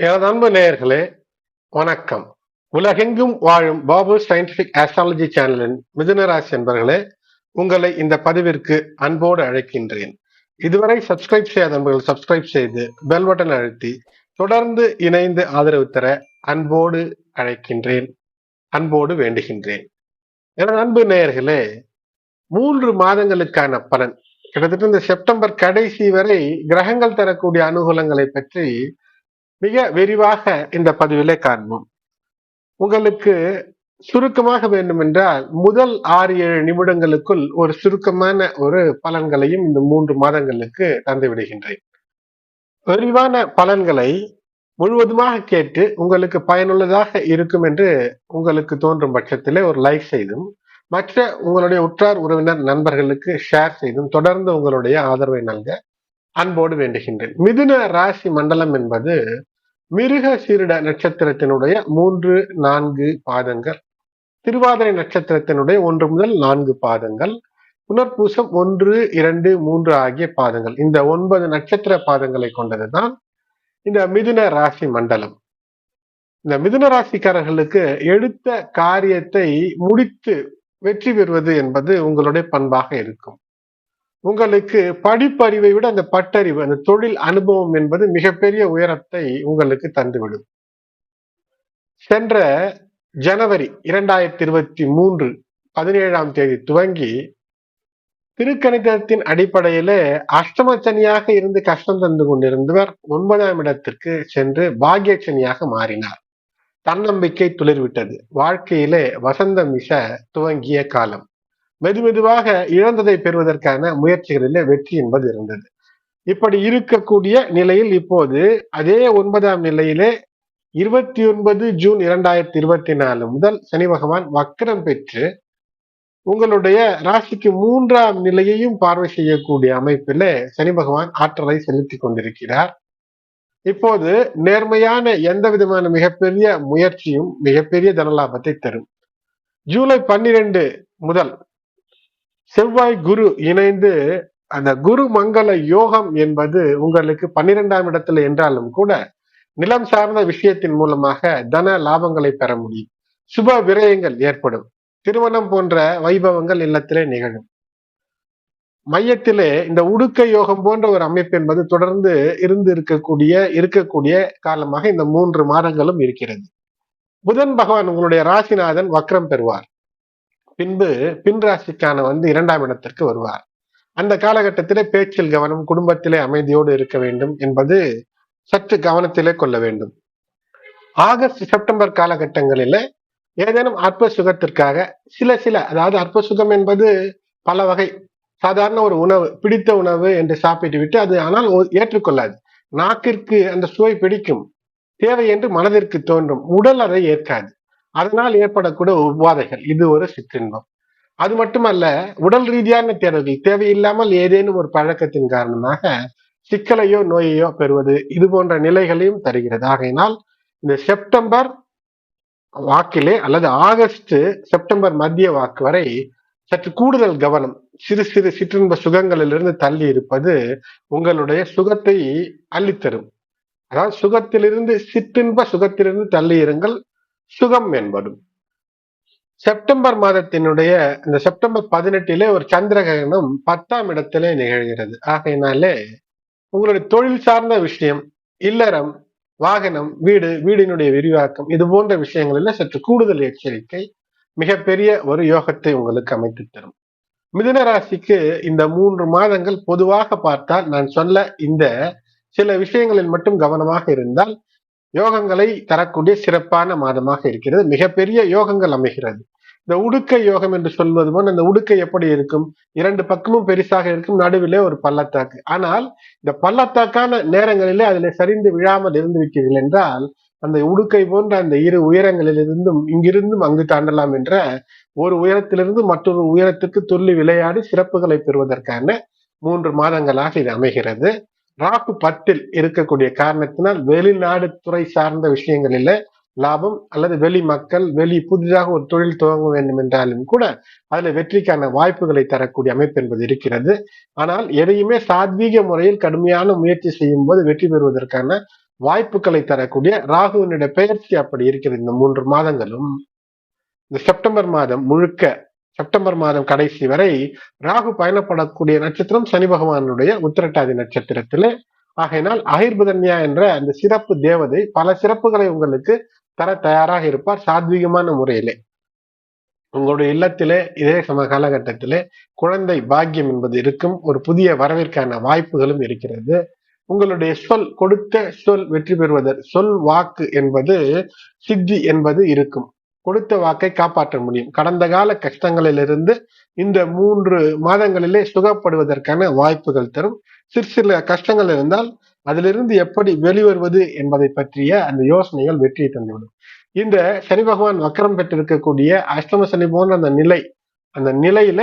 எனது அன்பு நேயர்களே வணக்கம். உலகெங்கும் வாழும் பாபு சயின்டிபிக் ஆஸ்ட்ராலஜி சேனலின் மிதுனராசி என்பர்களே உங்களை இந்த பதிவிற்கு அன்போடு அழைக்கின்றேன். இதுவரை சப்ஸ்கிரைப் செய்யாத நண்பர்கள் சப்ஸ்கிரைப் செய்து பெல் பட்டன் அழுத்தி தொடர்ந்து இணைந்து ஆதரவு தர அன்போடு அழைக்கின்றேன். அன்போடு வேண்டுகின்றேன். எனது அன்பு நேயர்களே மூன்று மாதங்களுக்கான பலன். கிட்டத்தட்ட இந்த செப்டம்பர் கடைசி வரை கிரகங்கள் தரக்கூடிய அனுகூலங்களை பற்றி மிக விரிவாக இந்த பதிவிலே காண்போம். உங்களுக்கு சுருக்கமாக வேண்டுமென்றால் முதல் ஆறு ஏழு நிமிடங்களுக்குள் ஒரு சுருக்கமான ஒரு பலன்களையும் இந்த மூன்று மாதங்களுக்கு தந்து விடுகின்றேன். விரிவான பலன்களை முழுவதுமாக கேட்டு உங்களுக்கு பயனுள்ளதாக இருக்கும் என்று உங்களுக்கு தோன்றும் பட்சத்திலே ஒரு லைக் செய்தும் மற்ற உங்களுடைய உற்றார் உறவினர் நண்பர்களுக்கு ஷேர் செய்தும் தொடர்ந்து உங்களுடைய ஆதரவை நல்க அன்போடு வேண்டுகின்றேன். மிதுன ராசி மண்டலம் என்பது மிருக சீரிட நட்சத்திரத்தினுடைய மூன்று நான்கு பாதங்கள். திருவாதிரை நட்சத்திரத்தினுடைய ஒன்று முதல் நான்கு பாதங்கள். புனர்பூசம் ஒன்று இரண்டு மூன்று ஆகிய பாதங்கள். இந்த ஒன்பது நட்சத்திர பாதங்களை கொண்டதுதான் இந்த மிதுன ராசி மண்டலம். இந்த மிதுன ராசிக்காரர்களுக்கு எடுத்த காரியத்தை முடித்து வெற்றி பெறுவது என்பது உங்களுடைய பண்பாக இருக்கும். உங்களுக்கு படிப்பறிவை விட அந்த பட்டறிவு அந்த தொழில் அனுபவம் என்பது மிகப்பெரிய உயரத்தை உங்களுக்கு தந்துவிடும். சென்ற ஜனவரி இரண்டாயிரத்தி இருபத்தி மூன்று பதினேழாம் தேதி துவங்கி திருக்கணிதத்தின் அடிப்படையில அஷ்டமச்சனியாக இருந்து கஷ்டம் தந்து கொண்டிருந்தவர் ஒன்பதாம் இடத்திற்கு சென்று பாகியசனியாக மாறினார். தன்னம்பிக்கை துளிர்விட்டது. வாழ்க்கையிலே வசந்தம் மிச துவங்கிய காலம். மெதுமெதுவாக இழந்ததை பெறுவதற்கான முயற்சிகளிலே வெற்றி என்பது இருந்தது. இப்படி இருக்கக்கூடிய நிலையில் இப்போது அதே ஒன்பதாம் நிலையிலே இருபத்தி ஒன்பது ஜூன் இரண்டாயிரத்தி இருபத்தி நாலு முதல் சனி பகவான் வக்கரம் பெற்று உங்களுடைய ராசிக்கு மூன்றாம் நிலையையும் பார்வை செய்யக்கூடிய அமைப்பிலே சனி பகவான் ஆற்றலை செலுத்தி கொண்டிருக்கிறார். இப்போது நேர்மையான எந்த விதமான மிகப்பெரிய முயற்சியும் மிகப்பெரிய தனலாபத்தை தரும். ஜூலை பன்னிரண்டு முதல் செவ்வாய் குரு இணைந்து அந்த குரு மங்கள யோகம் என்பது உங்களுக்கு பன்னிரெண்டாம் இடத்துல என்றாலும் கூட நிலம் சார்ந்த விஷயத்தின் மூலமாக தன லாபங்களை பெற முடியும். சுப விரயங்கள் ஏற்படும். திருமணம் போன்ற வைபவங்கள் இல்லத்திலே நிகழும். மையத்திலே இந்த உடுக்க யோகம் போன்ற ஒரு அமைப்பு என்பது தொடர்ந்து இருந்து இருக்கக்கூடிய இருக்கக்கூடிய காலமாக இந்த மூன்று மாதங்களும் இருக்கிறது. புதன் பகவான் உங்களுடைய ராசிநாதன் வக்ரம் பெறுவார். பின்பு பின் ராசிக்கான வந்து இரண்டாம் இடத்திற்கு வருவார். அந்த காலகட்டத்திலே பேச்சில் கவனம் குடும்பத்திலே அமைதியோடு இருக்க வேண்டும் என்பது சற்று கவனத்திலே கொள்ள வேண்டும். ஆகஸ்ட் செப்டம்பர் காலகட்டங்களிலே ஏதேனும் அற்ப சுகத்திற்காக சில சில அதாவது அற்ப சுகம் என்பது பல வகை சாதாரண ஒரு உணவு பிடித்த உணவு என்று சாப்பிட்டு விட்டு அது ஆனால் ஏற்றுக்கொள்ளாது. நாக்கிற்கு அந்த சுவை பிடிக்கும். தேவை என்று மனதிற்கு தோன்றும். உடல் அதை ஏற்காது. அதனால் ஏற்படக்கூடிய உபாதைகள். இது ஒரு சிற்றின்பம். அது மட்டுமல்ல உடல் ரீதியான தேர்வுகள் தேவையில்லாமல் ஏதேனும் ஒரு பழக்கத்தின் காரணமாக சிக்கலையோ நோயையோ பெறுவது இது போன்ற நிலைகளையும் தருகிறது. ஆகையினால் இந்த செப்டம்பர் வாக்கிலே அல்லது ஆகஸ்ட் செப்டம்பர் மத்திய வாக்கு வரை சற்று கூடுதல் கவனம் சிறு சிறு சிற்றின்ப சுகங்களிலிருந்து தள்ளி இருப்பது உங்களுடைய சுகத்தை அள்ளித்தரும். அதாவது சுகத்திலிருந்து சிற்றின்ப சுகத்திலிருந்து தள்ளி இருங்கள். சுகம் என்படும் செப்டம்பர் மாதத்தினுடைய இந்த செப்டம்பர் பதினெட்டிலே ஒரு சந்திர கிரகணம் பத்தாம் இடத்திலே நிகழ்கிறது. ஆகையினாலே உங்களுடைய தொழில் சார்ந்த விஷயம் இல்லறம் வாகனம் வீடு வீடினுடைய விரிவாக்கம் இது போன்ற விஷயங்களில் சற்று கூடுதல் எச்சரிக்கை மிகப்பெரிய ஒரு யோகத்தை உங்களுக்கு அமைத்து தரும். மிதுன ராசிக்கு இந்த மூன்று மாதங்கள் பொதுவாக பார்த்தால் நான் சொல்ல இந்த சில விஷயங்களில் மட்டும் கவனமாக இருந்தால் யோகங்களை தரக்கூடிய சிறப்பான மாதமாக இருக்கிறது. மிகப்பெரிய யோகங்கள் அமைகிறது. இந்த உடுக்கை யோகம் என்று சொல்வது போல் அந்த உடுக்கை எப்படி இருக்கும்? இரண்டு பக்கமும் பெருசாக இருக்கும். நடுவிலே ஒரு பள்ளத்தாக்கு. ஆனால் இந்த பள்ளத்தாக்கான நேரங்களிலே அதில் சரிந்து விழாமல் இருந்து விட்டீர்கள் என்றால் அந்த உடுக்கை போன்ற அந்த இரு உயரங்களிலிருந்தும் இங்கிருந்தும் அங்கு தாண்டலாம் என்ற ஒரு உயரத்திலிருந்து மற்றொரு உயரத்துக்கு துள்ளி விளையாடி சிறப்புகளை பெறுவதற்கான மூன்று மாதங்களாக இது அமைகிறது. ராகு பத்தில் இருக்கக்கூடிய காரணத்தினால் வெளிநாடு துறை சார்ந்த விஷயங்களில லாபம் அல்லது வெளி மக்கள் வெளி புதிதாக ஒரு தொழில் துவங்க வேண்டும் என்றாலும் கூட அதுல வெற்றிக்கான வாய்ப்புகளை தரக்கூடிய அமைப்பு என்பது இருக்கிறது. ஆனால் எதையுமே சாத்வீக முறையில் கடுமையான முயற்சி செய்யும் போது வெற்றி பெறுவதற்கான வாய்ப்புகளை தரக்கூடிய ராகுவினுடைய பெயர்ச்சி அப்படி இருக்கிறது இந்த மூன்று மாதங்களும். இந்த செப்டம்பர் மாதம் முழுக்க செப்டம்பர் மாதம் கடைசி வரை ராகு பயணப்படக்கூடிய நட்சத்திரம் சனி பகவானுடைய உத்திரட்டாதி நட்சத்திரத்திலே. ஆகையினால் அகிர்புதன்யா என்ற அந்த சிறப்பு தேவதை பல சிறப்புகளை உங்களுக்கு தர தயாராக இருப்பார் சாத்வீகமான முறையிலே. உங்களுடைய இல்லத்திலே இதே சம காலகட்டத்திலே குழந்தை பாக்கியம் என்பது இருக்கும் ஒரு புதிய வரவிற்கான வாய்ப்புகளும் இருக்கிறது. உங்களுடைய சொல் கொடுத்த சொல் வெற்றி பெறுவதற்கு சொல் வாக்கு என்பது சித்தி என்பது இருக்கும். கொடுத்த வாக்கை காப்பாற்ற முடியும். கடந்த கால கஷ்டங்களிலிருந்து இந்த மூன்று மாதங்களிலே சுகப்படுவதற்கான வாய்ப்புகள் தரும். சிறு சில கஷ்டங்கள் இருந்தால் அதிலிருந்து எப்படி வெளிவருவது என்பதை பற்றிய அந்த யோசனைகள் வெற்றியை தந்துவிடும். இந்த சனி பகவான் வக்கரம் பெற்றிருக்கக்கூடிய அஷ்டம சனி போன்ற அந்த நிலை அந்த நிலையில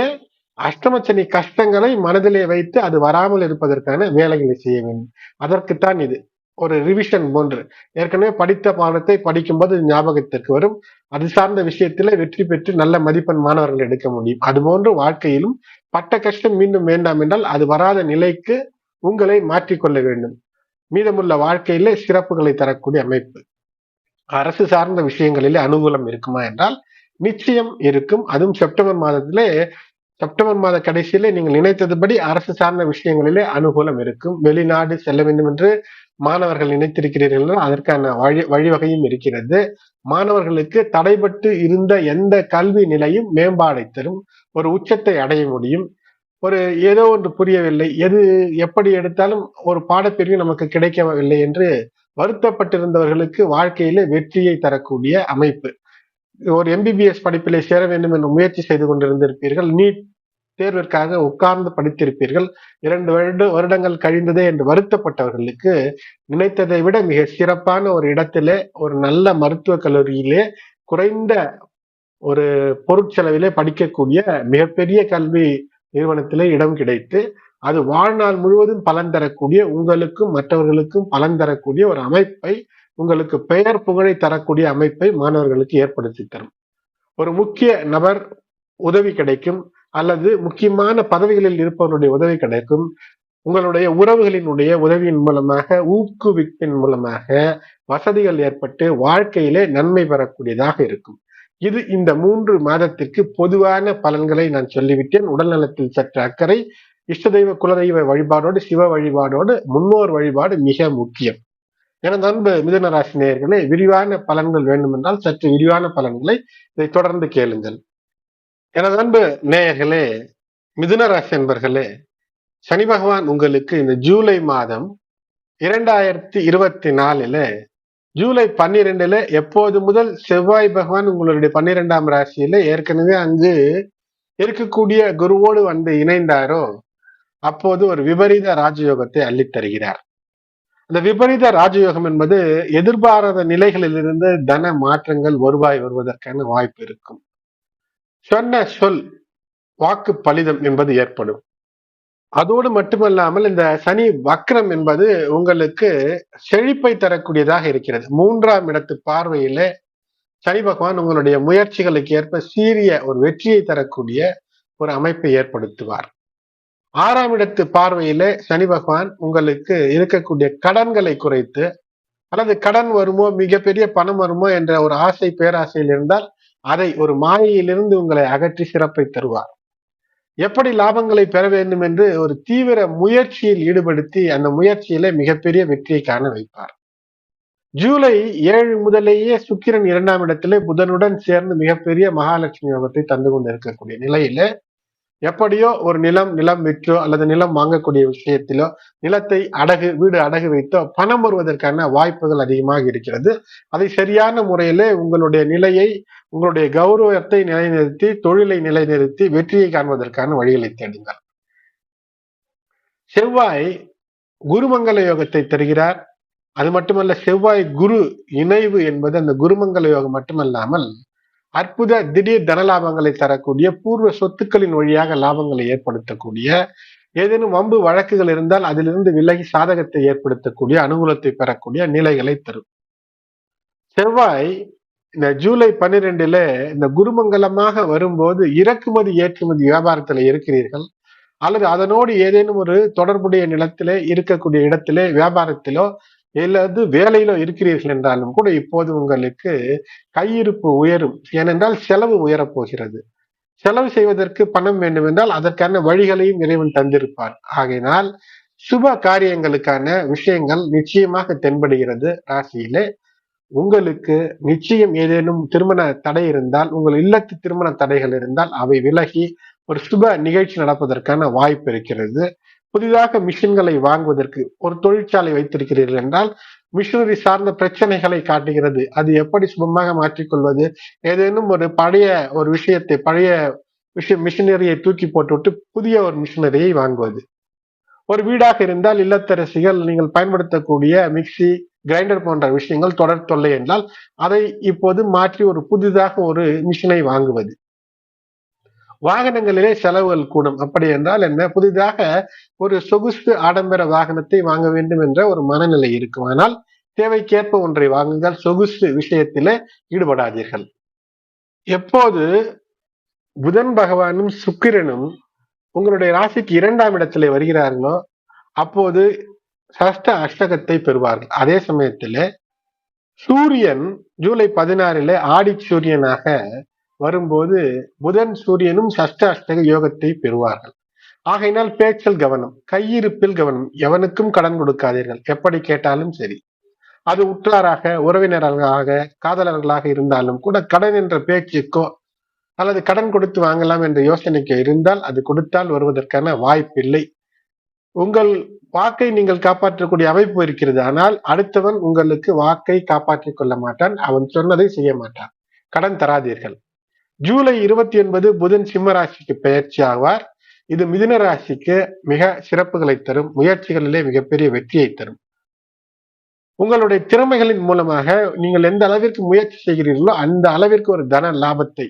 அஷ்டம சனி கஷ்டங்களை மனதிலே வைத்து அது வராமல் இருப்பதற்கான வேலைகளை செய்ய வேண்டும். அதற்குத்தான் இது. ஒரு ரிவிஷன் போன்று ஏற்கனவே படித்த பாடத்தை படிக்கும்போது ஞாபகத்திற்கு வரும். அது சார்ந்த விஷயத்தில வெற்றி பெற்று நல்ல மதிப்பெண் மாணவர்கள் எடுக்க முடியும். அதுபோன்று வாழ்க்கையிலும் பட்ட கஷ்டம் மீண்டும் வேண்டாம் என்றால் அது வராத நிலைக்கு உங்களை மாற்றிக்கொள்ள வேண்டும். மீதமுள்ள வாழ்க்கையிலே சிறப்புகளை தரக்கூடிய அமைப்பு. அரசு சார்ந்த விஷயங்களிலே அனுகூலம் இருக்குமா என்றால் நிச்சயம் இருக்கும். அதுவும் செப்டம்பர் மாதத்திலே செப்டம்பர் மாத கடைசியிலே நீங்கள் நினைத்ததுபடி அரசு சார்ந்த விஷயங்களிலே அனுகூலம் இருக்கும். வெளிநாடு செல்ல வேண்டும் என்று மாணவர்கள் நினைத்திருக்கிறீர்கள் அதற்கான வழி வழிவகையும் இருக்கிறது. மாணவர்களுக்கு தடைபட்டு இருந்த எந்த கல்வி நிலையும் மேம்பாடை தரும். ஒரு உச்சத்தை அடைய முடியும். ஒரு ஏதோ ஒன்று புரியவில்லை. எது எப்படி எடுத்தாலும் ஒரு பாடப்பிரிவு நமக்கு கிடைக்கவில்லை என்று வருத்தப்பட்டிருந்தவர்களுக்கு வாழ்க்கையில வெற்றியை தரக்கூடிய அமைப்பு. ஒரு எம்பிபிஎஸ் படிப்பிலே சேர வேண்டும் என்று முயற்சி செய்து கொண்டிருந்திருப்பீர்கள். நீட் தேர்விற்காக உட்கார்ந்து படித்திருப்பீர்கள். இரண்டு வருட வருடங்கள் கழிந்ததே என்று வருத்தப்பட்டவர்களுக்கு நினைத்ததை விட மிக சிறப்பான ஒரு இடத்திலே ஒரு நல்ல மருத்துவ கல்லூரியிலே குறைந்த ஒரு பொருட்செலவிலே படிக்கக்கூடிய மிகப்பெரிய கல்வி நிறுவனத்திலே இடம் கிடைத்து அது வாழ்நாள் முழுவதும் பலன் தரக்கூடிய உங்களுக்கும் மற்றவர்களுக்கும் பலன் தரக்கூடிய ஒரு அமைப்பை உங்களுக்கு பெயர் புகழை தரக்கூடிய அமைப்பை மாணவர்களுக்கு ஏற்படுத்தி தரும். ஒரு முக்கிய நபர் உதவி கிடைக்கும். அல்லது முக்கியமான பதவிகளில் இருப்பவருடைய உதவி கிடைக்கும். உங்களுடைய உறவுகளினுடைய உதவியின் மூலமாக ஊக்குவிப்பின் மூலமாக வசதிகள் ஏற்பட்டு வாழ்க்கையிலே நன்மை பெறக்கூடியதாக இருக்கும். இது இந்த மூன்று மாதத்திற்கு பொதுவான பலன்களை நான் சொல்லிவிட்டேன். உடல்நலத்தில் சற்று அக்கறை இஷ்ட தெய்வ குலதெய்வ வழிபாடோடு சிவ வழிபாடோடு முன்னோர் வழிபாடு மிக முக்கியம். எனது அன்பு மிதன ராசி நேயர்களே விரிவான பலன்கள் வேண்டுமென்றால் சற்று விரிவான பலன்களை இதை தொடர்ந்து கேளுங்கள். எனது அன்பு நேயர்களே மிதுன ராசி என்பர்களே சனி பகவான் உங்களுக்கு இந்த ஜூலை மாதம் இரண்டாயிரத்தி இருபத்தி நாலுல ஜூலை பன்னிரெண்டுல எப்போது முதல் செவ்வாய் பகவான் உங்களுடைய பன்னிரெண்டாம் ராசியில ஏற்கனவே அங்கு இருக்கக்கூடிய குருவோடு வந்து இணைந்தாரோ அப்போது ஒரு விபரீத ராஜயோகத்தை அள்ளித் தருகிறார். அந்த விபரீத ராஜயோகம் என்பது எதிர்பாராத நிலைகளிலிருந்து தன மாற்றங்கள் வருவாய் வருவதற்கான வாய்ப்பு இருக்கும். சொன்ன சொல் வாக்கு பலிதம் என்பது ஏற்படும். அதோடு மட்டுமல்லாமல் இந்த சனி வக்ரம் என்பது உங்களுக்கு செழிப்பை தரக்கூடியதாக இருக்கிறது. மூன்றாம் இடத்து பார்வையில சனி பகவான் உங்களுடைய முயற்சிகளுக்கு ஏற்ப சீரிய ஒரு வெற்றியை தரக்கூடிய ஒரு அமைப்பை ஏற்படுத்துவார். ஆறாம் இடத்து பார்வையில சனி பகவான் உங்களுக்கு இருக்கக்கூடிய கடன்களை குறைத்து அல்லது கடன் வருமோ மிகப்பெரிய பணம் வருமோ என்ற ஒரு ஆசை பேராசையில் இருந்தால் அதை ஒரு மாயையிலிருந்து உங்களை அகற்றி சிறப்பை தருவார். எப்படி லாபங்களை பெற வேண்டும் என்று ஒரு தீவிர முயற்சியில் ஈடுபடுத்தி அந்த முயற்சியில மிகப்பெரிய வெற்றியை காண வைப்பார். ஜூலை ஏழு முதலேயே சுக்கிரன் இரண்டாம் இடத்திலே புதனுடன் சேர்ந்து மிகப்பெரிய மகாலட்சுமி யோகத்தை தந்து கொண்டு இருக்கக்கூடிய நிலையில எப்படியோ ஒரு நிலம் நிலம் விற்றோ அல்லது நிலம் வாங்கக்கூடிய விஷயத்திலோ நிலத்தை அடகு வீடு அடகு வைத்தோ பணம் வருவதற்கான வாய்ப்புகள் அதிகமாக இருக்கிறது. அதை சரியான முறையிலே உங்களுடைய நிலையை உங்களுடைய கௌரவத்தை நிலைநிறுத்தி தொழிலை நிலைநிறுத்தி வெற்றியை காண்பதற்கான வழிகளை தேடுங்கள். செவ்வாய் குருமங்கல யோகத்தை தருகிறார். அது மட்டுமல்ல செவ்வாய் குரு இணைவு என்பது அந்த குருமங்கல யோகம் மட்டுமல்லாமல் அற்புத திடீர் தன லாபங்களை தரக்கூடிய பூர்வ சொத்துக்களின் வழியாக லாபங்களை ஏற்படுத்தக்கூடிய ஏதேனும் வம்பு வழக்குகள் இருந்தால் அதிலிருந்து விலகி சாதகத்தை ஏற்படுத்தக்கூடிய அனுகூலத்தை பெறக்கூடிய நிலைகளை தரும். செவ்வாய் இந்த ஜூலை பன்னிரெண்டுல இந்த குருமங்கலமாக வரும்போது இறக்குமதி ஏற்றுமதி வியாபாரத்துல இருக்கிறீர்கள். அல்லது அதனோடு ஏதேனும் ஒரு தொடர்புடைய நிலத்திலே இருக்கக்கூடிய இடத்திலே வியாபாரத்திலோ அல்லது வேலையில இருக்கிறீர்கள் என்றாலும் கூட இப்போது உங்களுக்கு கையிருப்பு உயரும். ஏனென்றால் செலவு உயரப் போகிறது செலவு செய்வதற்கு பணம் வேண்டும் என்றால் அதற்கான வழிகளையும் இறைவன் தந்திருப்பார். ஆகையினால் சுப காரியங்களுக்கான விஷயங்கள் நிச்சயமாக தென்படுகிறது ராசியிலே. உங்களுக்கு நிச்சயம் ஏதேனும் திருமண தடை இருந்தால் உங்கள் இல்லத்து திருமண தடைகள் இருந்தால் அவை விலகி ஒரு சுப நிகழ்ச்சி நடப்பதற்கான வாய்ப்பு இருக்கிறது. புதிதாக மிஷின்களை வாங்குவதற்கு ஒரு தொழிற்சாலை வைத்திருக்கிறீர்கள் என்றால் மிஷினரி சார்ந்த பிரச்சனைகளை காட்டுகிறது. அது எப்படி சுபமாக மாற்றிக்கொள்வது? ஏதேனும் ஒரு பழைய ஒரு விஷயத்தை பழைய விஷயம் மிஷினரியை தூக்கி போட்டுவிட்டு புதிய ஒரு மிஷினரியை வாங்குவது. ஒரு வீடாக இருந்தால் இல்லத்தரசிகள் நீங்கள் பயன்படுத்தக்கூடிய மிக்சி கிரைண்டர் போன்ற விஷயங்கள் தொடர் தொல்லை என்றால் அதை இப்போது மாற்றி ஒரு புதிதாக ஒரு மிஷினை வாங்குவது. வாகனங்களிலே செலவுகள் கூடும். அப்படி என்றால் என்ன? புதிதாக ஒரு சொகுசு ஆடம்பர வாகனத்தை வாங்க வேண்டும் என்ற ஒரு மனநிலை இருக்கும். ஆனால் தேவைக்கேற்ப ஒன்றை வாங்குங்கள். சொகுசு விஷயத்திலே ஈடுபடாதீர்கள். எப்போது புதன் பகவானும் சுக்கிரனும் உங்களுடைய ராசிக்கு இரண்டாம் இடத்திலே வருகிறார்களோ அப்போது சஷ்ட அஷ்டகத்தை பெறுவார்கள். அதே சமயத்தில் சூரியன் ஜூலை பதினாறில ஆடி சூரியனாக வரும்போது புதன் சூரியனும் சஷ்ட அஷ்டக யோகத்தை பெறுவார்கள். ஆகையினால் பேச்சல் கவனம் கையிருப்பில் கவனம் எவனுக்கும் கடன் கொடுக்காதீர்கள். எப்படி கேட்டாலும் சரி. அது உற்றாராக உறவினர்களாக காதலர்களாக இருந்தாலும் கூட கடன் என்ற பேச்சுக்கோ அல்லது கடன் கொடுத்து வாங்கலாம் என்ற யோசனைக்கு இருந்தால் அது கொடுத்தால் வருவதற்கான வாய்ப்பில்லை. உங்கள் வாக்கை நீங்கள் காப்பாற்றக்கூடிய அமைப்பு இருக்கிறது. ஆனால் அடுத்தவன் உங்களுக்கு வாக்கை காப்பாற்றிக் கொள்ள மாட்டான். அவன் சொன்னதை செய்ய மாட்டான். கடன் தராதீர்கள். ஜூலை இருபத்தி ஒன்பது புதன் சிம்ம ராசிக்கு பயிற்சி ஆவார். இது மிதுன ராசிக்கு மிக சிறப்புகளை தரும் முயற்சிகளிலே மிகப்பெரிய வெற்றியை தரும். உங்களுடைய திறமைகளின் மூலமாக நீங்கள் எந்த அளவிற்கு முயற்சி செய்கிறீர்களோ அந்த அளவிற்கு ஒரு தன லாபத்தை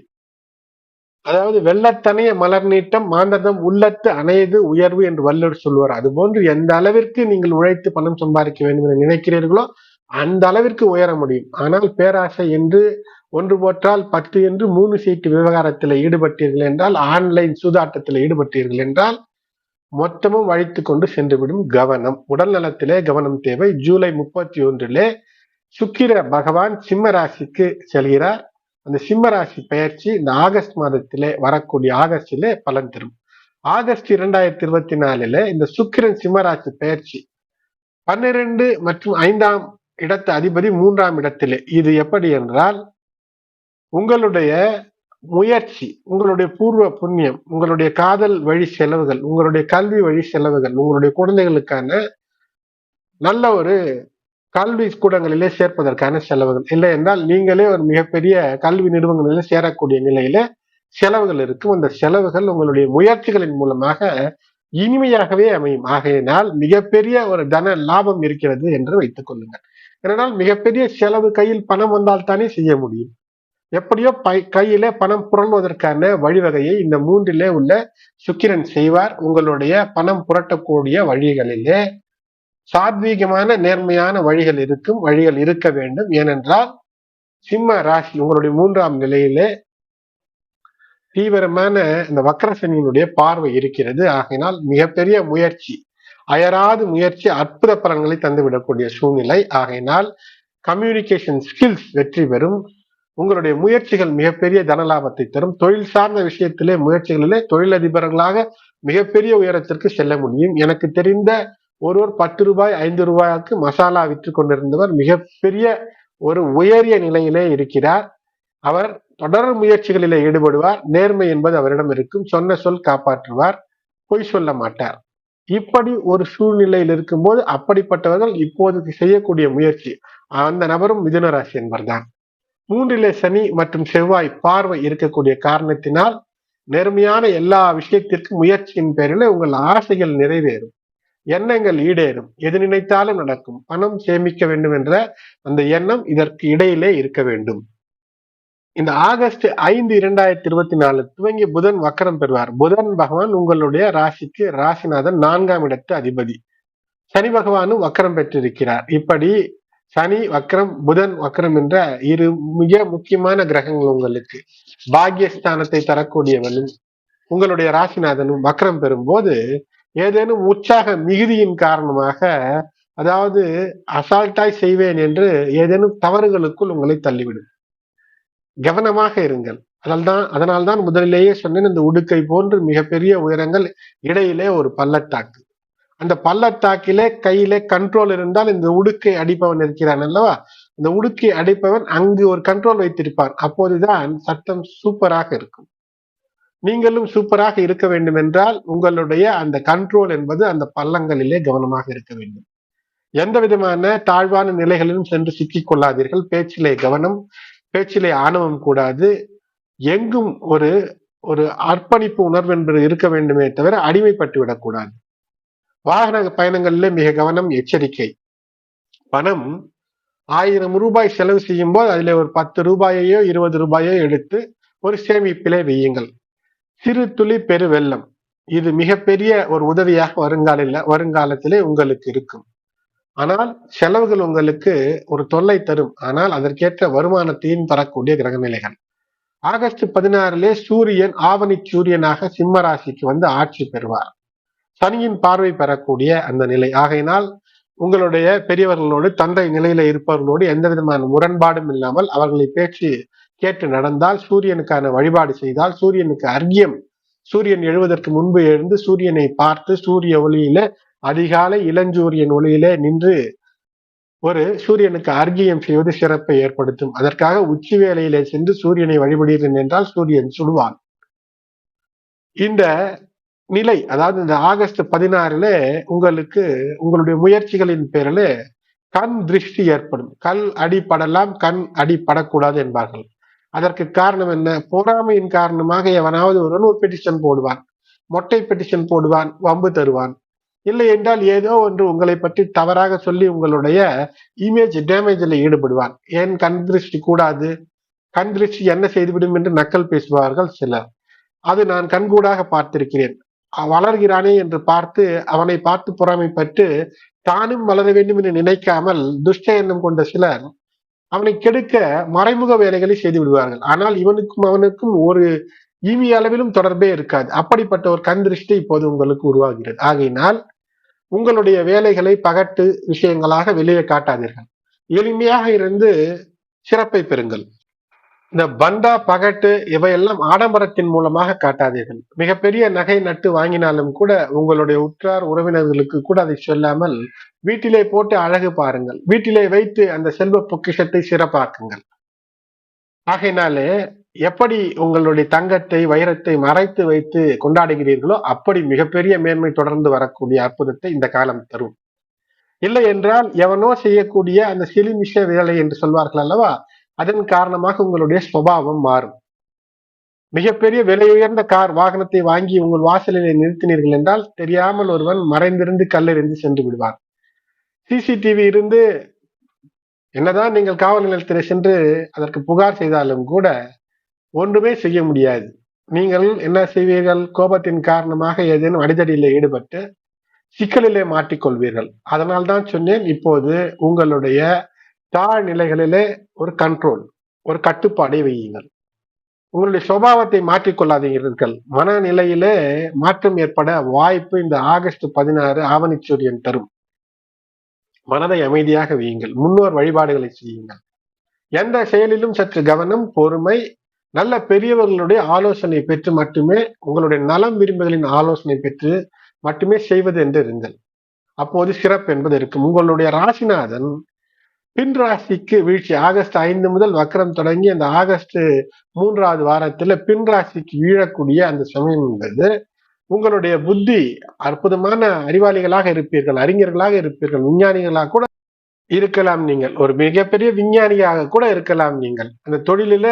அதாவது வெள்ளத்தனைய மலர் நீட்டம் மாந்ததம் உள்ளத்து அணையது உயர்வு என்று வல்லூர் சொல்வார் அதுபோன்று எந்த அளவிற்கு நீங்கள் உழைத்து பணம் சம்பாதிக்க வேண்டும் என நினைக்கிறீர்களோ அந்த அளவிற்கு உயர முடியும். ஆனால் பேராசை என்று ஒன்று போற்றால் பத்து என்று மூணு சீட்டு விவகாரத்தில் ஈடுபட்டீர்கள் என்றால் ஆன்லைன் சூதாட்டத்தில் ஈடுபட்டீர்கள் என்றால் மொத்தமும் வழித்து கொண்டு சென்றுவிடும் கவனம். உடல் நலத்திலே கவனம் தேவை. ஜூலை முப்பத்தி ஒன்றிலே சுக்கிர பகவான் சிம்ம ராசிக்கு செல்கிறார். அந்த சிம்ம ராசி பயிற்சி இந்த ஆகஸ்ட் மாதத்திலே வரக்கூடிய ஆகஸ்டிலே பலன் தரும். ஆகஸ்ட் இரண்டாயிரத்தி இருபத்தி நாலுல இந்த சுக்கிரன் சிம்மராசி பயிற்சி பன்னிரண்டு மற்றும் ஐந்தாம் இடத்து அதிபதி மூன்றாம் இடத்திலே. இது எப்படி என்றால் உங்களுடைய முயற்சி உங்களுடைய பூர்வ புண்ணியம் உங்களுடைய காதல் வழி செலவுகள் உங்களுடைய கல்வி வழி செலவுகள் உங்களுடைய குழந்தைகளுக்கான நல்ல ஒரு கல்வி கூடங்களிலே சேர்ப்பதற்கான செலவுகள். இல்லை என்றால் நீங்களே ஒரு மிகப்பெரிய கல்வி நிறுவனங்களிலே சேரக்கூடிய நிலையில செலவுகள் இருக்கும். அந்த செலவுகள் உங்களுடைய முயற்சிகளின் மூலமாக இனிமையாகவே அமையும். ஆகையினால் மிகப்பெரிய ஒரு தன லாபம் இருக்கிறது என்று வைத்துக் கொள்ளுங்கள். ஏனென்றால் மிகப்பெரிய செலவு கையில் பணம் வந்தால் தானே செய்ய முடியும். எப்படியோ பை கையில பணம் புரள்வதற்கான வழிவகையை இந்த மூன்றிலே உள்ள சுக்கிரன் செய்வார். உங்களுடைய பணம் புரட்டக்கூடிய வழிகளிலே சாத்வீகமான நேர்மையான வழிகள் இருக்கும் வழிகள் இருக்க வேண்டும். ஏனென்றால் சிம்ம ராசி உங்களுடைய மூன்றாம் நிலையிலே தீவிரமான இந்த வக்கரசனியினுடைய பார்வை இருக்கிறது. ஆகினால் மிகப்பெரிய முயற்சி அயராது முயற்சி அற்புத பலன்களை தந்துவிடக்கூடிய சூழ்நிலை. ஆகையினால் கம்யூனிகேஷன் ஸ்கில்ஸ் வெற்றி பெறும். உங்களுடைய முயற்சிகள் மிகப்பெரிய தனலாபத்தை தரும். தொழில் சார்ந்த விஷயத்திலே முயற்சிகளிலே தொழிலதிபர்களாக மிகப்பெரிய உயரத்திற்கு செல்ல முடியும். எனக்கு தெரிந்த ஒருவர் பத்து ரூபாய் ஐந்து ரூபாய்க்கு மசாலா விற்று கொண்டிருந்தவர் மிகப்பெரிய ஒரு உயரிய நிலையிலே இருக்கிறார். அவர் தொடர் முயற்சிகளிலே ஈடுபடுவார். நேர்மை என்பது அவரிடம் இருக்கும். சொன்ன சொல் காப்பாற்றுவார். பொய் சொல்ல மாட்டார். இப்படி ஒரு சூழ்நிலையில் இருக்கும்போது அப்படிப்பட்டவர்கள் இப்போதைக்கு செய்யக்கூடிய முயற்சி. அந்த நபரும் மிதுனராசி என்பர்தான். மூன்றிலே சனி மற்றும் செவ்வாய் பார்வை இருக்கக்கூடிய காரணத்தினால் நேர்மையான எல்லா விஷயத்திற்கும் முயற்சியின் பேரில் உங்கள் ஆசைகள் நிறைவேறும். எண்ணங்கள் ஈடேறும். எது நினைத்தாலும் நடக்கும். பணம் சேமிக்க வேண்டும் என்ற அந்த எண்ணம் இதற்கு இடையிலே இருக்க வேண்டும். இந்த ஆகஸ்ட் ஐந்து இரண்டாயிரத்தி இருபத்தி நாலு துவங்கி புதன் வக்கரம் பெறுவார். புதன் பகவான் உங்களுடைய ராசிக்கு ராசிநாதன் நான்காம் இடத்து அதிபதி. சனி பகவானும் வக்கரம் பெற்றிருக்கிறார். இப்படி சனி வக்ரம் புதன் வக்ரம் என்ற இரு மிக முக்கியமான கிரகங்கள் உங்களுக்கு பாக்யஸ்தானத்தை தரக்கூடியவனும் உங்களுடைய ராசிநாதனும் வக்ரம் பெறும்போது ஏதேனும் உற்சாக மிகுதியின் காரணமாக அதாவது அசால்ட்டாய் செய்வேன் என்று ஏதேனும் தவறுகளுக்குள் உங்களை தள்ளிவிடும். கவனமாக இருங்கள். அதனால்தான் அதனால்தான் முதலிலேயே சொன்னேன் இந்த உடுக்கை போன்று மிகப்பெரிய உயரங்கள் இடையிலே ஒரு பள்ளத்தாக்கு. அந்த பள்ளத்தாக்கிலே கையில கண்ட்ரோல் இருந்தால் இந்த உடுக்கை அடிப்பவன் இருக்கிறான் அல்லவா? இந்த உடுக்கை அடிப்பவன் அங்கு ஒரு கண்ட்ரோல் வைத்திருப்பான் அப்போதுதான் சட்டம் சூப்பராக இருக்கும். நீங்களும் சூப்பராக இருக்க வேண்டும் என்றால் உங்களுடைய அந்த கண்ட்ரோல் என்பது அந்த பள்ளங்களிலே கவனமாக இருக்க வேண்டும். எந்த விதமான தாழ்வான நிலைகளிலும் சென்று சிக்கிக் கொள்ளாதீர்கள். பேச்சிலே கவனம் பேச்சிலே ஆணவம் கூடாது. எங்கும் ஒரு ஒரு அர்ப்பணிப்பு உணர்வு என்பது இருக்க வேண்டுமே தவிர அடிமைப்பட்டு விடக்கூடாது. வாகன பயணங்களில் மிக கவனம் எச்சரிக்கை. பணம் ஆயிரம் ரூபாய் செலவு செய்யும் போது அதுல ஒரு பத்து ரூபாயையோ இருபது ரூபாயோ எடுத்து ஒரு சேமிப்பிலே வையுங்கள். சிறு துளி பெரு வெள்ளம். இது மிகப்பெரிய ஒரு உதவியாக வருங்காலில் வருங்காலத்திலே உங்களுக்கு இருக்கும். ஆனால் செலவுகள் உங்களுக்கு ஒரு தொல்லை தரும். ஆனால் அதற்கேற்ற வருமானத்தையும் தரக்கூடிய கிரகநிலைகள். ஆகஸ்ட் பதினாறுலே சூரியன் ஆவணி சூரியனாக சிம்ம ராசிக்கு வந்து ஆட்சி பெறுவார். சனியின் பார்வை பெறக்கூடிய அந்த நிலை. ஆகையினால் உங்களுடைய பெரியவர்களோடு தந்தை நிலையில இருப்பவர்களோடு எந்த விதமான முரண்பாடும் இல்லாமல் அவர்களை பேச்சு கேட்டு நடந்தால் சூரியனுக்கான வழிபாடு செய்தால் சூரியனுக்கு அர்க்கியம். சூரியன் எழுவதற்கு முன்பு எழுந்து சூரியனை பார்த்து சூரிய ஒளியில அதிகாலை இளஞ்சூரியன் ஒளியிலே நின்று ஒரு சூரியனுக்கு அர்க்கியம் செய்வது சிறப்பை ஏற்படுத்தும். அதற்காக உச்சி வேலையிலே சென்று சூரியனை வழிபடுகிறேன் என்றால் சூரியன் சுடுவான். இந்த நிலை அதாவது இந்த ஆகஸ்ட் பதினாறுல உங்களுக்கு உங்களுடைய முயற்சிகளின் பேரில் கண் திருஷ்டி ஏற்படும். கல் அடிப்படலாம் கண் அடிப்படக்கூடாது என்பார்கள். அதற்கு காரணம் என்ன? பொறாமையின் காரணமாக எவனாவது ஒருவன் ஒரு பெட்டிஷன் போடுவான் மொட்டை பெட்டிஷன் போடுவான் வம்பு தருவான். இல்லை என்றால் ஏதோ ஒன்று உங்களை பற்றி தவறாக சொல்லி உங்களுடைய இமேஜ் டேமேஜில் ஈடுபடுவான். ஏன் கண் திருஷ்டி கூடாது? கண் திருஷ்டி என்ன செய்துவிடும் என்று நக்கல் பேசுவார்கள் சிலர். அது நான் கண்கூடாக பார்த்திருக்கிறேன். வளர்கிறானே என்று பார்த்து அவனை பார்த்து பொறாமைப்பட்டு தானும் வளர வேண்டும் என்று நினைக்காமல் துஷ்ட எண்ணம் கொண்ட சிலர் அவனை கெடுக்க மறைமுக வேலைகளை செய்து விடுவார்கள். ஆனால் இவனுக்கும் அவனுக்கும் ஒரு ஈமி அளவிலும் தொடர்பே இருக்காது. அப்படிப்பட்ட ஒரு கண் திருஷ்டி இப்போது உங்களுக்கு உருவாகிறது. ஆகையினால் உங்களுடைய வேலைகளை பகட்டு விஷயங்களாக வெளியே காட்டாதீர்கள். எளிமையாக இருந்து சிறப்பை பெறுங்கள். இந்த பண்டா பகட்டு இவையெல்லாம் ஆடம்பரத்தின் மூலமாக காட்டாதீர்கள். மிகப்பெரிய நகை நட்டு வாங்கினாலும் கூட உங்களுடைய உற்றார் உறவினர்களுக்கு கூட அதை சொல்லாமல் வீட்டிலே போட்டு அழகு பாருங்கள். வீட்டிலே வைத்து அந்த செல்வ பொக்கிஷத்தை சிறப்பாக்குங்கள். ஆகையினாலே எப்படி உங்களுடைய தங்கத்தை வைரத்தை மறைத்து வைத்து கொண்டாடுகிறீர்களோ அப்படி மிகப்பெரிய மேன்மை தொடர்ந்து வரக்கூடிய அற்புதத்தை இந்த காலம் தரும். இல்லை என்றால் எவனோ செய்யக்கூடிய அந்த சிலிமிஷ வேலை என்று சொல்வார்கள் அல்லவா? அதன் காரணமாக உங்களுடைய சுவாவம் மாறும். மிகப்பெரிய விலை உயர்ந்த கார் வாகனத்தை வாங்கி உங்கள் வாசலிலே நிறுத்தினீர்கள் என்றால் தெரியாமல் ஒருவன் மறைந்திருந்து கல்லெறிந்து சென்று விடுவார். சிசிடிவி இருந்து என்னதான் நீங்கள் காவல் நிலையத்தில் சென்று அதற்கு புகார் செய்தாலும் கூட ஒன்றுமே செய்ய முடியாது. நீங்கள் என்ன செய்வீர்கள்? கோபத்தின் காரணமாக ஏதேனும் அடிதடியில் ஈடுபட்டு சிக்கலிலே மாட்டிக்கொள்வீர்கள். அதனால் தான் சொன்னேன் இப்போது உங்களுடைய தாழ்நிலைகளிலே ஒரு கண்ட்ரோல் ஒரு கட்டுப்பாடை வையுங்கள். உங்களுடைய சுபாவத்தை மாற்றிக்கொள்ளாதீர்கள். மனநிலையிலே மாற்றம் ஏற்பட வாய்ப்பு இந்த ஆகஸ்ட் பதினாறு ஆவணிச்சூரியன் தரும். மனதை அமைதியாக வையுங்கள். முன்னோர் வழிபாடுகளை செய்யுங்கள். எந்த செயலிலும் சற்று கவனம் பொறுமை நல்ல பெரியவர்களுடைய ஆலோசனை பெற்று மட்டுமே உங்களுடைய நலம் விரும்புதலின் ஆலோசனை பெற்று மட்டுமே செய்வது என்று இருங்கள். அப்போது சிறப்பு என்பது இருக்கும். உங்களுடைய ராசிநாதன் பின் ராசிக்கு வீழ்ச்சி. ஆகஸ்ட் ஐந்து முதல் வக்கரம் தொடங்கி அந்த ஆகஸ்ட் மூன்றாவது வாரத்துல பின் ராசிக்கு வீழக்கூடிய அந்த சமயம் என்பது உங்களுடைய புத்தி அற்புதமான அறிவாளிகளாக இருப்பீர்கள் அறிஞர்களாக இருப்பீர்கள் விஞ்ஞானிகளாக கூட இருக்கலாம் நீங்கள். ஒரு மிகப்பெரிய விஞ்ஞானியாக கூட இருக்கலாம் நீங்கள். அந்த தொழிலில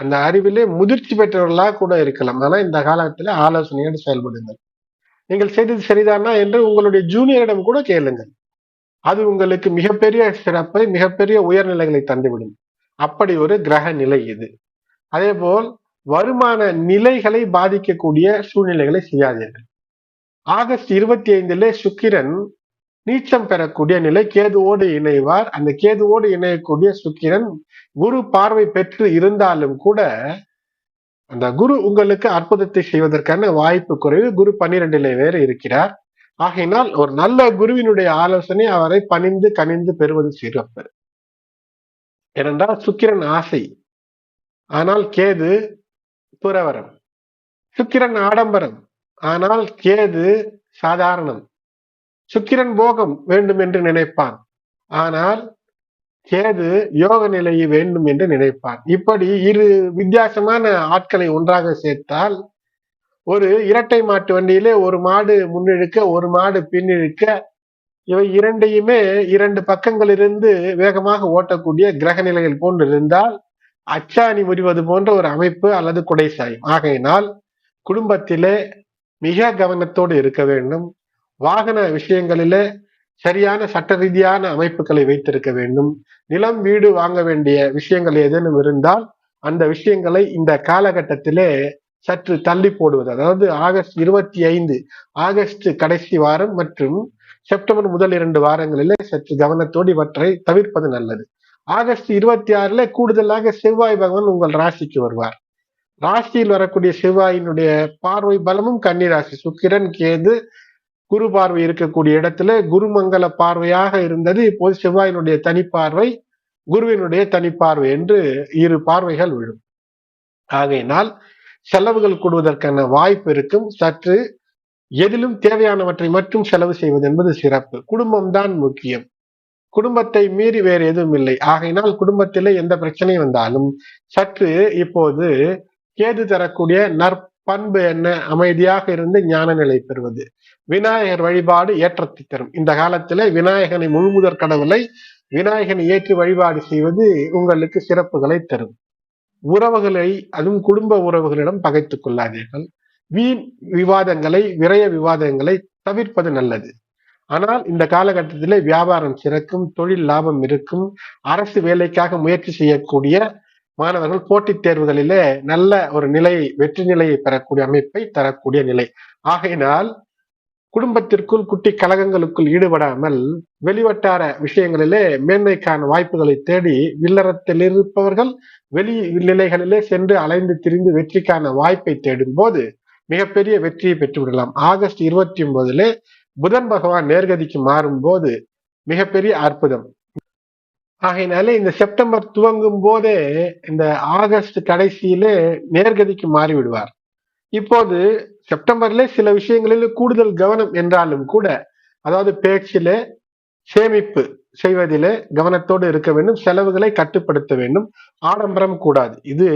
அந்த அறிவிலே முதிர்ச்சி பெற்றவர்களாக கூட இருக்கலாம். ஆனா இந்த காலத்துல ஆலோசனையோடு செயல்படுங்கள். நீங்கள் செய்தது சரிதானா என்று உங்களுடைய ஜூனியரிடம் கூட கேளுங்கள். அது உங்களுக்கு மிகப்பெரிய சிறப்பை மிகப்பெரிய உயர்நிலைகளை தந்துவிடும். அப்படி ஒரு கிரக நிலை இது. அதே போல் வருமான நிலைகளை பாதிக்கக்கூடிய சூழ்நிலைகளை செய்யாதீர்கள். ஆகஸ்ட் இருபத்தி ஐந்திலே சுக்கிரன் நீச்சம் பெறக்கூடிய நிலை கேதுவோடு இணைவார். அந்த கேதுவோடு இணையக்கூடிய சுக்கிரன் குரு பார்வை பெற்று இருந்தாலும் கூட அந்த குரு உங்களுக்கு அற்புதத்தை செய்வதற்கான வாய்ப்பு குறைவு. குரு பன்னிரெண்டிலே வேறு இருக்கிறார். ஆகையினால் ஒரு நல்ல குருவினுடைய ஆலோசனை அவரை பணிந்து கனிந்து பெறுவது சிறப்பு. ஏனென்றால் சுக்கிரன் ஆசை. ஆனால் கேது புறவரம் சுக்கிரன் ஆடம்பரம். ஆனால் கேது சாதாரணம். சுக்கிரன் போகம் வேண்டும் என்று நினைப்பான். ஆனால் கேது யோக நிலையை வேண்டும் என்று நினைப்பான். இப்படி இரு வித்தியாசமான ஆட்களை ஒன்றாக சேர்த்தால் ஒரு இரட்டை மாட்டு வண்டியிலே ஒரு மாடு முன்னிழுக்க ஒரு மாடு பின்னிழுக்க இவை இரண்டையுமே இரண்டு பக்கங்களிலிருந்து வேகமாக ஓட்டக்கூடிய கிரக நிலைகள் போன்று இருந்தால் அச்சாணி முறிவது போன்ற ஒரு அமைப்பு அல்லது குடைசாயம் ஆகையினால் குடும்பத்திலே மிக கவனத்தோடு இருக்க வேண்டும். வாகன விஷயங்களிலே சரியான சட்ட ரீதியான அமைப்புகளை வைத்திருக்க வேண்டும். நிலம் வீடு வாங்க வேண்டிய விஷயங்கள் ஏதேனும் இருந்தால் அந்த விஷயங்களை இந்த காலகட்டத்திலே சற்று தள்ளி போடுவது. அதாவது ஆகஸ்ட் இருபத்தி ஐந்து ஆகஸ்ட் கடைசி வாரம் மற்றும் செப்டம்பர் முதல் இரண்டு வாரங்களிலே சற்று கவனத்தோடு இவற்றை தவிர்ப்பது நல்லது. ஆகஸ்ட் இருபத்தி ஆறுல கூடுதலாக செவ்வாய் பகவான் உங்கள் ராசிக்கு வருவார். ராசியில் வரக்கூடிய செவ்வாயினுடைய பார்வை பலமும் கன்னிராசி. சுக்கிரன் கேது குரு பார்வை இருக்கக்கூடிய இடத்துல குருமங்கல பார்வையாக இருந்தது. இப்போது செவ்வாயினுடைய தனிப்பார்வை குருவினுடைய தனிப்பார்வை என்று இரு பார்வைகள் விழும். ஆகையினால் செலவுகள் கூடுவதற்கான வாய்ப்பு இருக்கும். சற்று எதிலும் தேவையானவற்றை மட்டும் செலவு செய்வது என்பது சிறப்பு. குடும்பம் தான் முக்கியம். குடும்பத்தை மீறி வேறு எதுவும் இல்லை. ஆகையினால் குடும்பத்திலே எந்த பிரச்சனை வந்தாலும் சற்று இப்போது கேது தரக்கூடிய நற்பண்பு என்ன? அமைதியாக இருந்து ஞான நிலை பெறுவது. விநாயகர் வழிபாடு ஏற்றத்தை தரும். இந்த காலத்திலே விநாயகனை முழுமுதற் கடவுளை விநாயகனை ஏற்றி வழிபாடு செய்வது உங்களுக்கு சிறப்புகளை தரும். உறவுகளை அதுவும் குடும்ப உறவுகளிடம் பகைத்துக் கொள்ளாதீர்கள். வீண் விவாதங்களை விரய விவாதங்களை தவிர்ப்பது நல்லது. ஆனால் இந்த காலகட்டத்திலே வியாபாரம் சிறக்கும் தொழில் லாபம் இருக்கும் அரசு வேலைக்காக முயற்சி செய்யக்கூடிய மாணவர்கள் போட்டித் தேர்வுகளிலே நல்ல ஒரு நிலை வெற்றி நிலையை பெறக்கூடிய அமைப்பை தரக்கூடிய நிலை. ஆகையினால் குடும்பத்திற்குள் குட்டி கழகங்களுக்குள் ஈடுபடாமல் வெளிவட்டார விஷயங்களிலே மேன்மைக்கான வாய்ப்புகளை தேடி இல்லறத்தில் இருப்பவர்கள் வெளி நிலைகளிலே சென்று அலைந்து திரிந்து வெற்றிக்கான வாய்ப்பை தேடும் போது மிகப்பெரிய வெற்றியை பெற்று விடலாம் ஆகஸ்ட் இருபத்தி ஒன்பதுல புதன் பகவான் நேர்கதிக்கு மாறும் போது மிகப்பெரிய அற்புதம். ஆகையினாலே இந்த செப்டம்பர் துவங்கும் போதே இந்த ஆகஸ்ட் கடைசியிலே நேர்கதிக்கு மாறிவிடுவார். இப்போது செப்டம்பர்ல சில விஷயங்களில் கூடுதல் கவனம் என்றாலும் கூட அதாவது பேச்சில சேமிப்பு செய்வதிலே கவனத்தோடு இருக்க வேண்டும் செலவுகளை கட்டுப்படுத்த வேண்டும் ஆடம்பரம் கூடாது. இது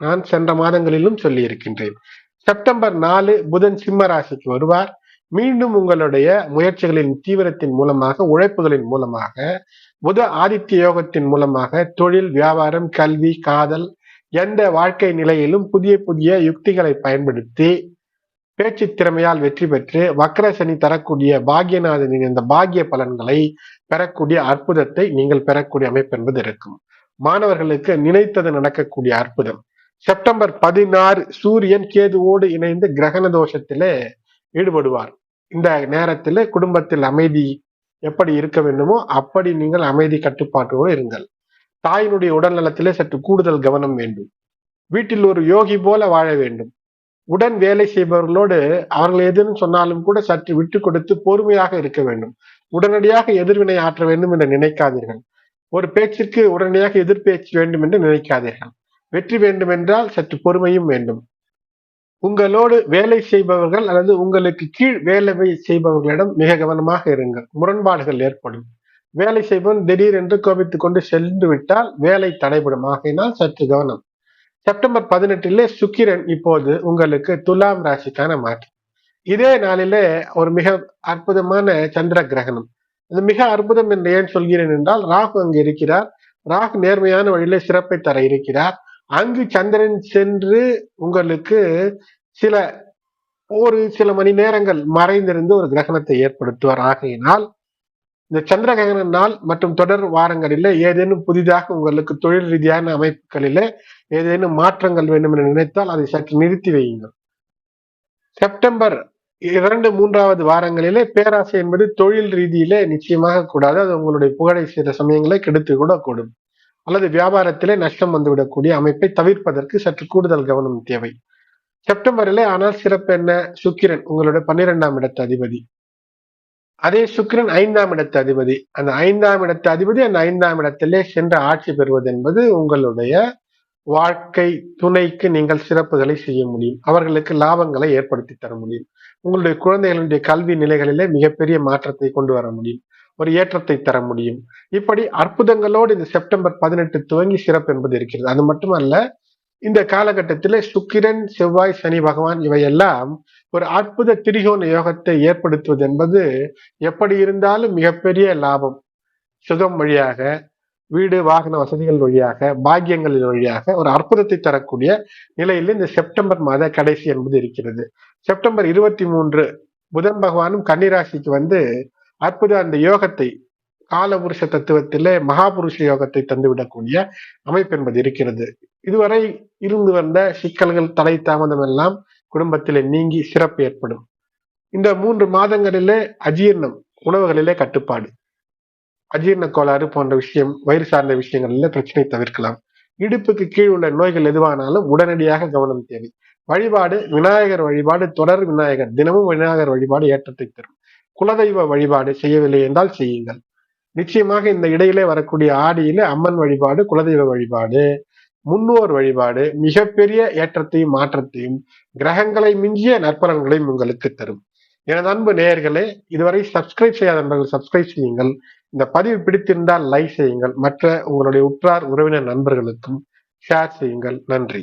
நான் சென்ற மாதங்களிலும் சொல்லி இருக்கின்றேன் செப்டம்பர் நாலு புதன் சிம்ம ராசிக்கு வருவார். மீண்டும் உங்களுடைய முயற்சிகளின் தீவிரத்தின் மூலமாக உழைப்புகளின் மூலமாக புத ஆதித்ய யோகத்தின் மூலமாக தொழில் வியாபாரம் கல்வி காதல் எந்த வாழ்க்கை நிலையிலும் புதிய புதிய யுக்திகளை பயன்படுத்தி பேச்சு திறமையால் வெற்றி பெற்று வக்ர சனி தரக்கூடிய பாக்யநாதனின் இந்த பாகிய பலன்களை பெறக்கூடிய அற்புதத்தை நீங்கள் பெறக்கூடிய அமைப்பு என்பது இருக்கும். மாணவர்களுக்கு நினைத்தது நடக்கக்கூடிய அற்புதம். செப்டம்பர் பதினாறு சூரியன் கேதுவோடு இணைந்து கிரகண தோஷத்திலே ஈடுபடுவார். இந்த நேரத்தில் குடும்பத்தில் அமைதி எப்படி இருக்க வேண்டுமோ அப்படி நீங்கள் அமைதி கட்டுப்பாட்டோடு இருங்கள். தாயினுடைய உடல் நலத்திலே சற்று கூடுதல் கவனம் வேண்டும். வீட்டில் ஒரு யோகி போல வாழ வேண்டும். உடன் வேலை செய்பவர்களோடு அவர்கள் எதுன்னு சொன்னாலும் கூட சற்று விட்டு கொடுத்து பொறுமையாக இருக்க வேண்டும். உடனடியாக எதிர்வினை ஆற்ற வேண்டும் என்று நினைக்காதீர்கள். ஒரு பேச்சிற்கு உடனடியாக எதிர்பேச்சு வேண்டும் என்று நினைக்காதீர்கள். வெற்றி வேண்டும் என்றால் சற்று பொறுமையும் வேண்டும். உங்களோடு வேலை செய்பவர்கள் அல்லது உங்களுக்கு கீழ் வேலை செய்பவர்களிடம் மிக கவனமாக இருங்கள். முரண்பாடுகள் ஏற்படும். வேலை செய்பவன் திடீரென்று கோபித்துக் கொண்டு சென்று விட்டால் வேலை தடைபடும். ஆகையினால் சற்று கவனம். செப்டம்பர் பதினெட்டிலே சுக்கிரன் இப்போது உங்களுக்கு துலாம் ராசிக்கான மாற்றம் இதே நாளிலே ஒரு மிக அற்புதமான சந்திர கிரகணம். அது மிக அற்புதம் என்று ஏன் சொல்கிறேன் என்றால் ராகு அங்கு இருக்கிறார். ராகு நேர்மையான வழியிலே சிறப்பை தர இருக்கிறார். அங்கு சந்திரன் சென்று உங்களுக்கு சில ஒரு சில மணி நேரங்கள் மறைந்திருந்து ஒரு கிரகணத்தை ஏற்படுத்துவார். ஆகையினால் இந்த சந்திர கிரகண நாள் மற்றும் தொடர் வாரங்களில் ஏதேனும் புதிதாக உங்களுக்கு தொழில் ரீதியான அமைப்புகளிலே ஏதேனும் மாற்றங்கள் வேண்டும் என நினைத்தால் அதை சற்று நிறுத்தி வையுங்கள். செப்டம்பர் இரண்டு மூன்றாவது வாரங்களிலே பேராசை என்பது தொழில் ரீதியிலே நிச்சயமாக கூடாது. அது உங்களுடைய புகழை சில சமயங்களை கெடுத்து கூட கூடும். அல்லது வியாபாரத்திலே நஷ்டம் வந்துவிடக்கூடிய அமைப்பை தவிர்ப்பதற்கு சற்று கூடுதல் கவனம் தேவை. செப்டம்பரிலே ஆனால் சிறப்பு என்ன? சுக்கிரன் உங்களுடைய பன்னிரெண்டாம் இடத்து அதிபதி. அதே சுக்கிரன் ஐந்தாம் இடத்து அதிபதி. அந்த ஐந்தாம் இடத்து அதிபதி அந்த ஐந்தாம் இடத்திலே சென்று ஆட்சி பெறுவது என்பது உங்களுடைய வாழ்க்கை துணைக்கு நீங்கள் சிறப்புகளை செய்ய முடியும். அவர்களுக்கு லாபங்களை ஏற்படுத்தி தர முடியும். உங்களுடைய குழந்தைகளுடைய கல்வி நிலைகளிலே மிகப்பெரிய மாற்றத்தை கொண்டு வர முடியும். ஒரு ஏற்றத்தை தர முடியும். இப்படி அற்புதங்களோடு இந்த செப்டம்பர் பதினெட்டு துவங்கி சிறப்பு என்பது இருக்கிறது. அது மட்டுமல்ல இந்த காலகட்டத்தில் சுக்கிரன் செவ்வாய் சனி பகவான் இவையெல்லாம் ஒரு அற்புத திரிகோண யோகத்தை ஏற்படுத்துவது என்பது எப்படி இருந்தாலும் மிகப்பெரிய லாபம். சுகம் வழியாக வீடு வாகன வசதிகள் வழியாக பாக்கியங்களின் வழியாக ஒரு அற்புதத்தை தரக்கூடிய நிலையில் இந்த செப்டம்பர் மாத கடைசி என்பது இருக்கிறது. செப்டம்பர் இருபத்தி மூன்று புதன் பகவானும் கன்னிராசிக்கு வந்து அற்புத அந்த யோகத்தை காலபுருஷ தத்துவத்திலே மகாபுருஷ யோகத்தை தந்துவிடக்கூடிய அமைப்பு என்பது இருக்கிறது. இதுவரை இருந்து வந்த சிக்கல்கள் தலை தாமதம் எல்லாம் குடும்பத்திலே நீங்கி சிறப்பு ஏற்படும். இந்த மூன்று மாதங்களிலே அஜீர்ணம் உணவுகளிலே கட்டுப்பாடு. அஜீர்ண கோளாறு போன்ற விஷயம் வயிறு சார்ந்த விஷயங்கள்ல பிரச்சனை தவிர்க்கலாம். இடுப்புக்கு கீழ் உள்ள நோய்கள் எதுவானாலும் உடனடியாக கவனம் தேவை. வழிபாடு விநாயகர் வழிபாடு தொடர் விநாயகர் தினமும் விநாயகர் வழிபாடு ஏற்றத்தை தரும். குலதெய்வ வழிபாடு செய்யவில்லை என்றால் செய்யுங்கள். நிச்சயமாக இந்த இடையிலே வரக்கூடிய ஆடியில அம்மன் வழிபாடு குலதெய்வ வழிபாடு முன்னோர் வழிபாடு மிகப்பெரிய ஏற்றத்தையும் மாற்றத்தையும் கிரகங்களை மிஞ்சிய நற்பலன்களையும் உங்களுக்கு தரும். எனது அன்பு நேயர்களே இதுவரை சப்ஸ்கிரைப் செய்யாத நண்பர்கள் சப்ஸ்கிரைப் செய்யுங்கள். இந்த பதிவு பிடித்திருந்தால் லைக் செய்யுங்கள். மற்ற உங்களுடைய உற்றார் உறவினர் நண்பர்களுக்கும் ஷேர் செய்யுங்கள். நன்றி.